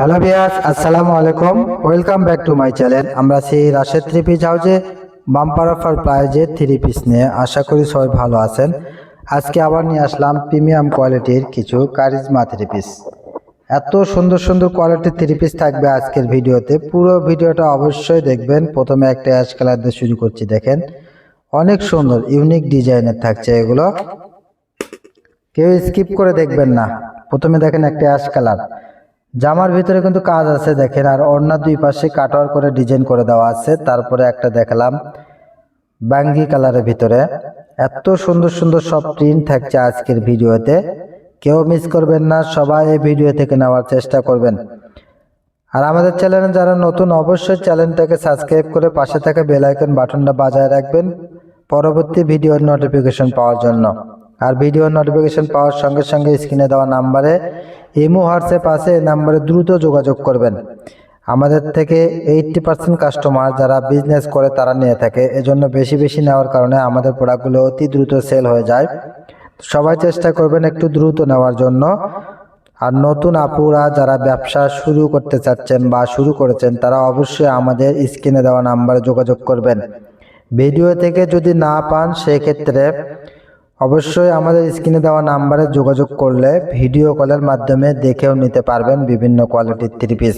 Hello বিয়াস আসসালামু আলাইকুম। Welcome back to my channel আমরা সেই রাশেদ থ্রি পিস হাউজে বাম্পার অফার প্রাইজে থ্রি পিস নিয়ে। আশা করি সবাই ভালো আছেন। আজকে আবার নিয়ে আসলাম প্রিমিয়াম কোয়ালিটির কিছু কারিজমা থ্রি পিস এত সুন্দর সুন্দর কোয়ালিটির থ্রি পিস থাকবে আজকের ভিডিওতে। পুরো ভিডিওটা অবশ্যই দেখবেন। প্রথমে একটা অ্যাশ কালার দিয়ে শুরু করছি, দেখেন। অনেক সুন্দর ইউনিক ডিজাইনের থাকছে এগুলো। কেউ স্কিপ করে দেখবেন না। প্রথমে দেখেন একটা অ্যাশ কালার জামার ভিতরে কিন্তু কাজ আছে, দেখেন, আর অন্য দুই পাশে কাটার করে ডিজাইন করে দেওয়া আছে। তারপরে একটা দেখালাম বাঙ্গি কালারের ভিতরে। এত সুন্দর সুন্দর সব প্রিন্ট থাকছে আজকের ভিডিওতে। কেউ মিস করবেন না, সবাই এই ভিডিও থেকে নেওয়ার চেষ্টা করবেন। আর আমাদের চ্যানেলে যারা নতুন, অবশ্যই চ্যানেলটাকে সাবস্ক্রাইব করে পাশে থাকা বেল আইকন বাটনটা বাজায় রাখবেন। পরবর্তী ভিডিওর নোটিফিকেশন পাওয়ার জন্য। আর ভিডিও নোটিফিকেশন পাওয়ার সঙ্গে সঙ্গে স্ক্রিনে দেওয়া নাম্বারে ইমো হোয়াটসঅ্যাপ আছে, এই নাম্বারে দ্রুত যোগাযোগ করবেন। আমাদের থেকে এইটটি পার্সেন্ট কাস্টমার যারা বিজনেস করে তারা নিয়ে থাকে। এজন্য বেশি বেশি নেওয়ার কারণে আমাদের প্রোডাক্টগুলো অতি দ্রুত সেল হয়ে যায়। সবাই চেষ্টা করবেন একটু দ্রুত নেওয়ার জন্য। আর নতুন আপুরা যারা ব্যবসা শুরু করতে চাচ্ছেন বা শুরু করেছেন, তারা অবশ্যই আমাদের স্ক্রিনে দেওয়া নাম্বারে যোগাযোগ করবেন। ভিডিও থেকে যদি না পান, সেক্ষেত্রে অবশ্যই আমাদের স্ক্রিনে দেওয়া নাম্বারে যোগাযোগ করলে ভিডিও কলের মাধ্যমে দেখেও নিতে পারবেন বিভিন্ন কোয়ালিটির থ্রি পিস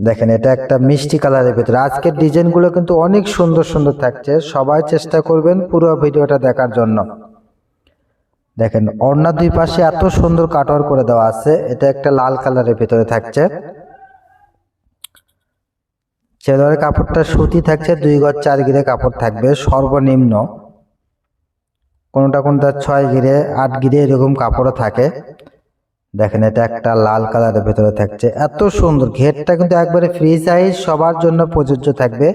দেখেন এটা একটা মিষ্টি কালারের ভিতরে। আজকের ডিজাইনগুলো কিন্তু অনেক সুন্দর সুন্দর থাকছে। সবাই চেষ্টা করবেন পুরো ভিডিওটা দেখার জন্য। দেখেন অন্য দুই পাশে এত সুন্দর কাটওয়ার করে দেওয়া আছে। এটা একটা লাল কালারের ভিতরে থাকছে। ছেলের কাপড়টা সুতি থাকছে দুই গজ চার গিরে কাপড় থাকবে। সর্বনিম্ন কোনোটা কোনোটা ছয় গিরে আট গিরে এরকম কাপড়ও থাকে। দেখেন, এটা একটা লাল কালারের ভেতরে থাকছে। এত সুন্দর, ঘেরটা কিন্তু একবারে ফ্রি সাইজ সবার জন্য প্রযোজ্য থাকবে।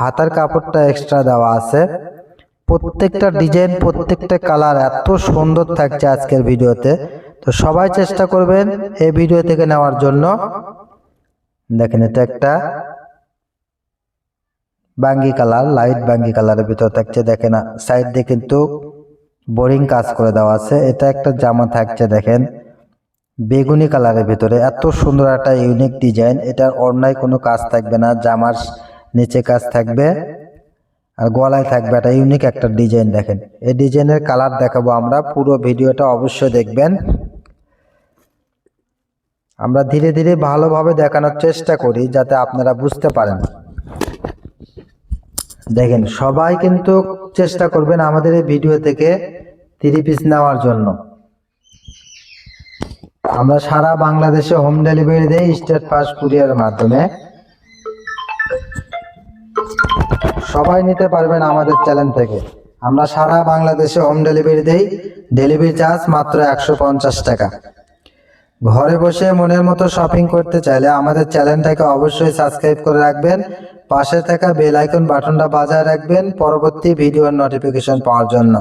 হাতার কাপড়টা এক্সট্রা দেওয়া আছে। প্রত্যেকটা ডিজাইন প্রত্যেকটা কালার এত সুন্দর থাকছে আজকের ভিডিওতে। তো সবাই চেষ্টা করবেন এই ভিডিও থেকে নেওয়ার জন্য। দেখেন, এটা একটা বাঙ্গি কালার লাইট বাঙ্গি কালারের ভিতর থাকছে। দেখেন সাইড দিয়ে কিন্তু বোরিং কাজ করে দেওয়া আছে। এটা একটা জামা থাকছে দেখেন। বেগুনি কালারের ভিতরে। এত সুন্দর একটা ইউনিক ডিজাইন এটার অন্যায় কোনো কাজ থাকবে না। জামার নিচে কাজ থাকবে। আর গলায় থাকবে একটা ইউনিক একটা ডিজাইন দেখেন। এই ডিজাইনের কালার দেখাবো আমরা। পুরো ভিডিওটা অবশ্যই দেখবেন। আমরা ধীরে ধীরে ভালোভাবে দেখানোর চেষ্টা করি যাতে আপনারা বুঝতে পারেন। দেখেন, সবাই কিন্তু চেষ্টা করবেন আমাদের এই ভিডিও থেকে থ্রি পিস নেওয়ার জন্য। আমরা সারা বাংলাদেশে হোম ডেলিভারি দেই স্টেট ফাস্ট কুরিয়ারের মাধ্যমে। সবাই নিতে পারবেন আমাদের চ্যানেল থেকে। আমরা সারা বাংলাদেশে হোম ডেলিভারি দেই ডেলিভারি চার্জ মাত্র একশো পঞ্চাশ টাকা। ঘরে বসে মনের মতো শপিং করতে চাইলে আমাদের চ্যানেলটাকে অবশ্যই সাবস্ক্রাইব করে রাখবেন। পাশে থাকা বেল আইকন বাটনটা বাজায় রাখবেন পরবর্তী ভিডিওর নোটিফিকেশন পাওয়ার জন্য।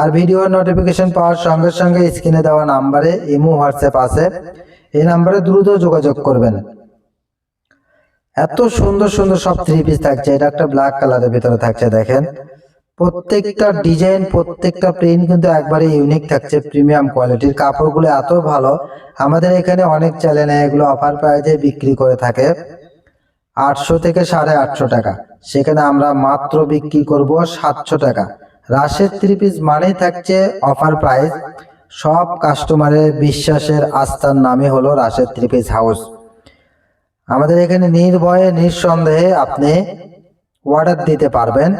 আর ভিডিওর নোটিফিকেশন পাওয়ার সঙ্গে সঙ্গে স্ক্রিনে দেওয়া নাম্বারে ইমো, হোয়াটসঅ্যাপ আছে। এই নাম্বারে দ্রুত যোগাযোগ করবেন। এত সুন্দর সুন্দর সব থ্রি পিস থাকছে। এটা একটা ব্ল্যাক কালারের ভিতরে থাকছে, দেখেন। প্রত্যেকটা ডিজাইন প্রত্যেকটা প্রিন্ট কিন্তু একবারে ইউনিক থাকছে প্রিমিয়াম কোয়ালিটির কাপড়গুলো এত ভালো। আমাদের এখানে অনেক চ্যানেলে এগুলো অফার প্রাইজে বিক্রি করে থাকে। আটশো থেকে সাড়ে আটশো টাকা। সেখানে আমরা মাত্র বিক্রি করব সাতশো টাকা। রাশের থ্রি পিস মানেই থাকছে অফার প্রাইস সব কাস্টমারের বিশ্বাসের আস্থার নামে হলো রাশের থ্রি পিস হাউস আমাদের এখানে নির্ভয়ে, নিঃসন্দেহে আপনি অর্ডার দিতে পারবেন।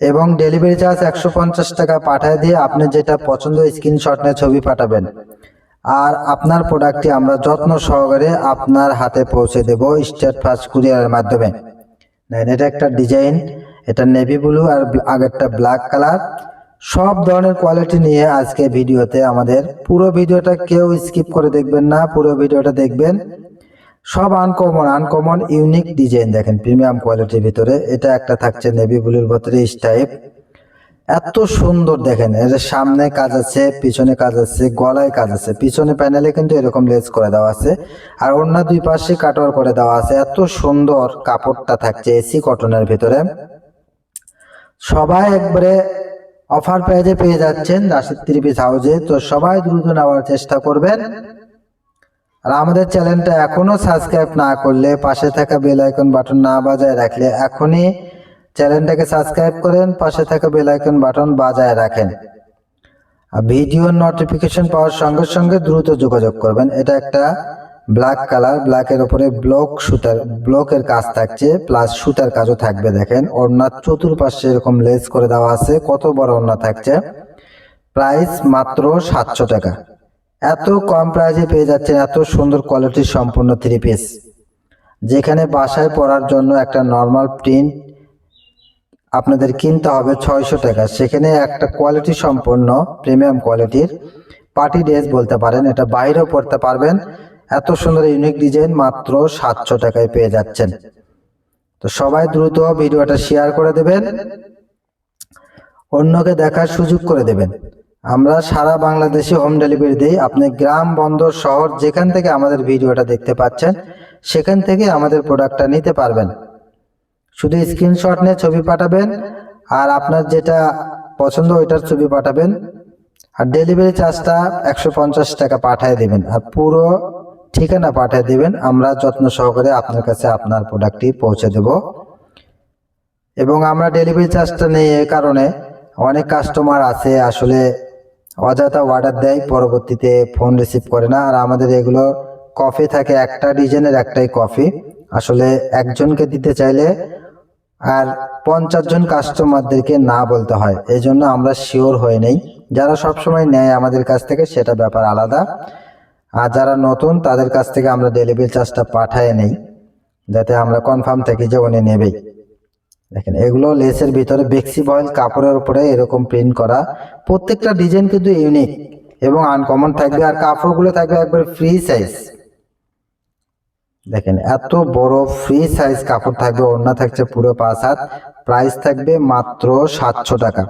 এবং ডেলিভারি চার্জ একশো পঞ্চাশ টাকা পাঠায় দিয়ে আপনি যেটা পছন্দ স্ক্রিনশট নিয়ে ছবি পাঠাবেন। আর আপনার প্রোডাক্টটি আমরা যত্ন সহকারে আপনার হাতে পৌঁছে দেব স্টেট ফাস্ট কুরিয়ারের মাধ্যমে। এটা একটা ডিজাইন এটা নেভি ব্লু আর আগেরটা ব্ল্যাক কালার সব ধরনের কোয়ালিটি নিয়ে আজকে ভিডিওতে আমাদের পুরো ভিডিওটা কেউ স্কিপ করে দেখবেন না, পুরো ভিডিওটা দেখবেন। সব আনকমন আনকমন ইউনিক ডিজাইন দেখেন প্রিমিয়াম কোয়ালিটির ভিতরে। এটা একটা থাকছে নেভি ব্লুর ভিতরে স্টাইপ এত সুন্দর দেখেন এর সামনে কাজ আছে, পিছনে কাজ আছে, গলায় কাজ আছে, পিছনে প্যানেলে কিন্তু এরকম লেস করে দেওয়া আছে, আর অন্য দুই পাশে কাটওয়ার করে দেওয়া আছে, এত সুন্দর কাপড়টা থাকছে এসি কটনের ভিতরে। সবাই একবারে অফার প্রাইজে পেয়ে যাচ্ছেন রাশিদ থ্রি পিস হাউজে তো সবাই দ্রুত নেওয়ার চেষ্টা করবেন। আর আমাদের চ্যানেলটা এখনও সাবস্ক্রাইব না করলে পাশে থাকা বেল আইকন বাটন না বাজায় রাখলে এখনই চ্যানেলটাকে সাবস্ক্রাইব করেন, পাশে থাকা বেল আইকন বাটন বাজায় রাখেন। আর ভিডিওর নোটিফিকেশন পাওয়ার সঙ্গে সঙ্গে দ্রুত যোগাযোগ করবেন। এটা একটা ব্ল্যাক কালার ব্ল্যাকের উপরে ব্লক সুতার ব্লকের কাজ থাকছে প্লাস সুতার কাজও থাকবে দেখেন। ওড়নার চতুর্পাশে এরকম লেস করে দেওয়া আছে, কত বড় ওড়না থাকছে? প্রাইস মাত্র সাতশো টাকা। এত কম প্রাইসে পেয়ে যাচ্ছেন, এত সুন্দর কোয়ালিটির সম্পূর্ণ থ্রি পিস যেখানে বাসায় পরার জন্য একটা নর্মাল প্রিন্ট আপনাদের কিনতে হবে ছয়শো টাকা। সেখানে একটা কোয়ালিটি সম্পন্ন প্রিমিয়াম কোয়ালিটির পার্টি ড্রেস বলতে পারেন। এটা বাইরেও পড়তে পারবেন। এত সুন্দর ইউনিক ডিজাইন মাত্র সাতশো টাকায় পেয়ে যাচ্ছেন। তো সবাই দ্রুত ভিডিওটা শেয়ার করে দেবেন। অন্যকে দেখার সুযোগ করে দেবেন। আমরা সারা বাংলাদেশে হোম ডেলিভারি দিই। আপনি গ্রাম, বন্দর, শহর যেখান থেকে আমাদের ভিডিওটা দেখতে পাচ্ছেন, সেখান থেকে আমাদের প্রোডাক্টটা নিতে পারবেন। শুধু স্ক্রিনশট নিয়ে ছবি পাঠাবেন আর আপনার যেটা পছন্দ ওইটার ছবি পাঠাবেন। আর ডেলিভারি চার্জটা একশো পঞ্চাশ টাকা পাঠিয়ে দেবেন। আর পুরো ঠিকানা পাঠিয়ে দেবেন। আমরা যত্ন সহকারে আপনার কাছে আপনার প্রোডাক্টটি পৌঁছে দেব। এবং আমরা ডেলিভারি চার্জটা নেই এ কারণে অনেক কাস্টমার আছে, আসলে অযথা অর্ডার দেয়, পরবর্তীতে ফোন রিসিভ করে না। আর আমাদের এগুলো কফি থাকে, একটা ডিজাইনের একটাই কফি আসলে একজনকে দিতে চাইলে আর পঞ্চাশ জন কাস্টমারদেরকে না বলতে হয়। এই জন্য আমরা শিওর হয়ে নেই। যারা সবসময় নেয় আমাদের কাছ থেকে, সেটা ব্যাপার আলাদা। আর যারা নতুন, তাদের কাছ থেকে আমরা ডেলিভারি চার্জটা পাঠায় নেই, যাতে আমরা কনফার্ম থাকি যে উনি নেবেই। দেখেন, এগুলো লেসের ভিতরে বেক্সি বয়েল কাপড়ের উপরে এরকম প্রিন্ট করা। প্রত্যেকটা ডিজাইন কিন্তু ইউনিক এবং আনকমন থাকবে। আর কাপড়গুলো থাকবে একবার ফ্রি সাইজ দেখেন, এত বড় ফ্রি সাইজ কাপড় থাকবে, ওড়না থাকছে পুরো পাঁচ হাত প্রাইস থাকবে মাত্র সাতশো টাকা।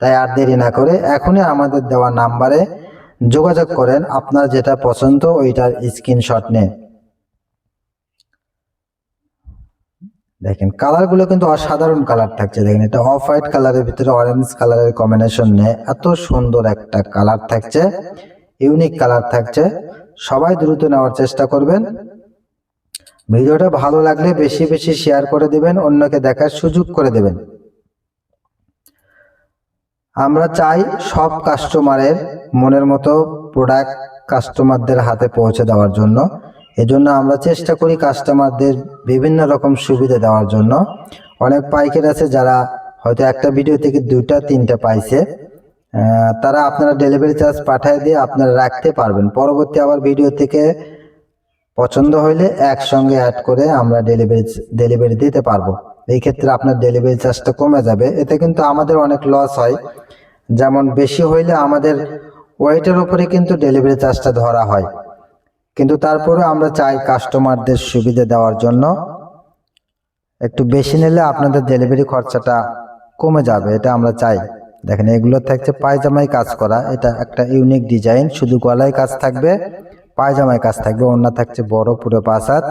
তাই আর দেরি না করে এখনই আমাদের দেওয়া নাম্বারে যোগাযোগ করেন, আপনার যেটা পছন্দ ওইটার স্ক্রিনশট নেন দেখেন কালারগুলো কিন্তু অসাধারণ কালার থাকছে। দেখেন, এটা অফ হোয়াইট কালারের ভিতরে অরেঞ্জ কালারের কম্বিনেশন নিয়ে এত সুন্দর একটা কালার থাকছে ইউনিক কালার থাকছে। সবাই দ্রুত নেওয়ার চেষ্টা করবেন। ভিডিওটা ভালো লাগলে বেশি বেশি শেয়ার করে দিবেন অন্যকে দেখার সুযোগ করে দেবেন। আমরা চাই সব কাস্টমারের মনের মতো প্রোডাক্ট কাস্টমারদের হাতে পৌঁছে দেওয়ার জন্য। এজন্য আমরা চেষ্টা করি কাস্টমারদের বিভিন্ন রকম সুবিধা দেওয়ার জন্য। অনেক পাইকার আছে যারা হয়তো একটা ভিডিও থেকে দুইটা তিনটা পাইছে। তারা আপনারা ডেলিভারি চার্জ পাঠিয়ে দিয়ে আপনারা রাখতে পারবেন। পরবর্তী আবার ভিডিও থেকে পছন্দ হইলে একসঙ্গে অ্যাড করে আমরা ডেলিভারি ডেলিভারি দিতে পারব। এই ক্ষেত্রে আপনার ডেলিভারি চার্জটা কমে যাবে। এতে কিন্তু আমাদের অনেক লস হয়। যেমন বেশি হইলে আমাদের ওয়েটের উপরে কিন্তু ডেলিভারি চার্জটা ধরা হয়। কিন্তু তারপরে আমরা চাই কাস্টমারদের সুবিধা দেওয়ার জন্য। একটু বেশি নিলে আপনাদের ডেলিভারি খরচাটা কমে যাবে, এটা আমরা চাই। দেখেন, এগুলো থাকছে পায়জামায় কাজ করা। এটা একটা ইউনিক ডিজাইন শুধু গলায় কাজ থাকবে। পায়জামায় কাজ থাকবে অন্য থাকছে বড় পুরো হাত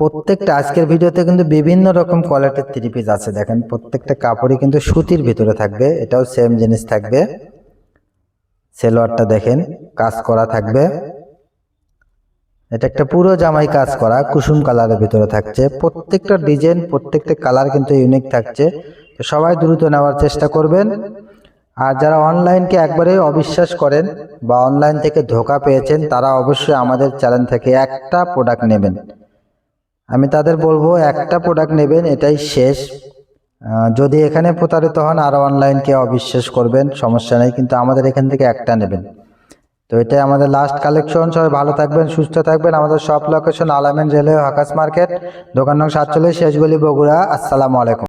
প্রত্যেকটা আজকের ভিডিওতে কিন্তু বিভিন্ন রকম কোয়ালিটির থ্রি পিস আছে, দেখেন প্রত্যেকটা কাপড়ই কিন্তু সুতির ভিতরে থাকবে, এটাও সেম জিনিস থাকবে। সেলোয়ারটা দেখেন, কাজ করা থাকবে। এটা একটা পুরো জামাই কাজ করা, কুসুম কালারের ভিতরে থাকছে। প্রত্যেকটা ডিজাইন প্রত্যেকটা কালার কিন্তু ইউনিক থাকছে। সবাই দ্রুত নেওয়ার চেষ্টা করবেন। আর যারা অনলাইনকে একবারে অবিশ্বাস করেন বা অনলাইন থেকে ধোকা পেয়েছেন, তারা অবশ্যই আমাদের চ্যানেল থেকে একটা প্রোডাক্ট নেবেন। আমি তাদের বলব, একটা প্রোডাক্ট নেবেন, এটাই শেষ। যদি এখানে প্রতারিত হন আরও অনলাইনকে অবিশ্বাস করবেন, সমস্যা নেই, কিন্তু আমাদের এখান থেকে একটা নেবেন। তো এটাই আমাদের লাস্ট কালেকশন সবাই ভালো থাকবেন, সুস্থ থাকবেন। আমাদের সব লোকেশন আলামেন রেলওয়ে হাকাস মার্কেট দোকান নং সাতচল্লিশ, শেষগুলি বগুড়া। আসসালামু আলাইকুম।